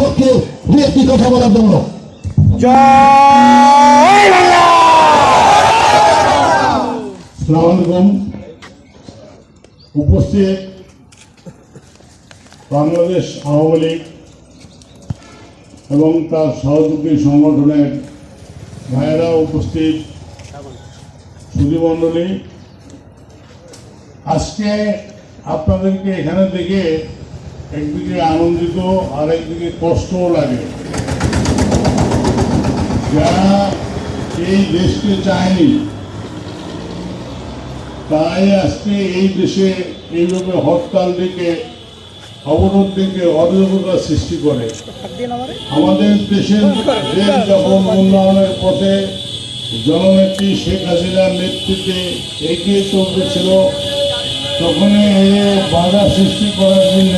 পক্ষে দু একটি কথা বলার জন্য। উপস্থিত বাংলাদেশ আওয়ামী লীগ এবং তার সহযোগী সংগঠনের ভাইয়েরা উপস্থিত সুধীমণ্ডলী আজকে আপনাদেরকে এখানে দেখে একদিকে আনন্দিত, আর একদিকে কষ্টও লাগে। যারা এই দেশকে চায়নি তাই আজকে এই দেশে এইভাবে হরতাল ডেকে, অবরোধ ডেকে অরাজকতা সৃষ্টি করে। আমাদের দেশের দেশ যখন উন্নয়নের পথে জননেত্রী শেখ হাসিনার নেতৃত্বে এগিয়ে চলতেছিল, তখনই এই বাধা সৃষ্টি করার জন্য